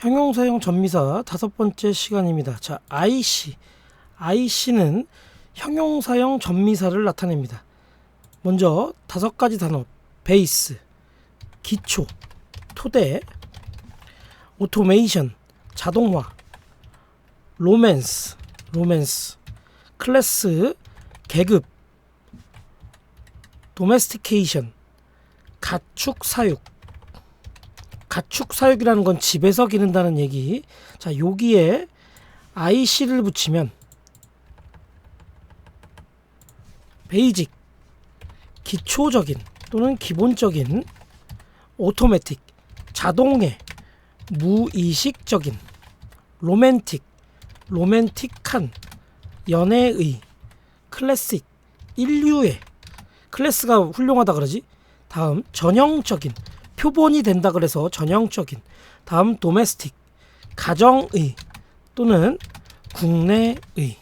형용사용 전미사 다섯 번째 시간입니다. 자, IC. IC는 형용사용 전미사를 나타냅니다. 먼저 다섯 가지 단어. 베이스, 기초, 토대, 오토메이션, 자동화, 로맨스, 로맨스, 클래스, 계급, 도메스티케이션, 가축 사육. 가축 사육이라는 건 집에서 기른다는 얘기. 자, 여기에 IC를 붙이면 베이직, 기초적인 또는 기본적인 오토매틱, 자동해, 무의식적인 로맨틱, 로맨틱한 연애의 클래식, 인류의 클래스가 훌륭하다 그러지? 다음 전형적인 표본이 된다 그래서 전형적인 다음 도메스틱 가정의 또는 국내의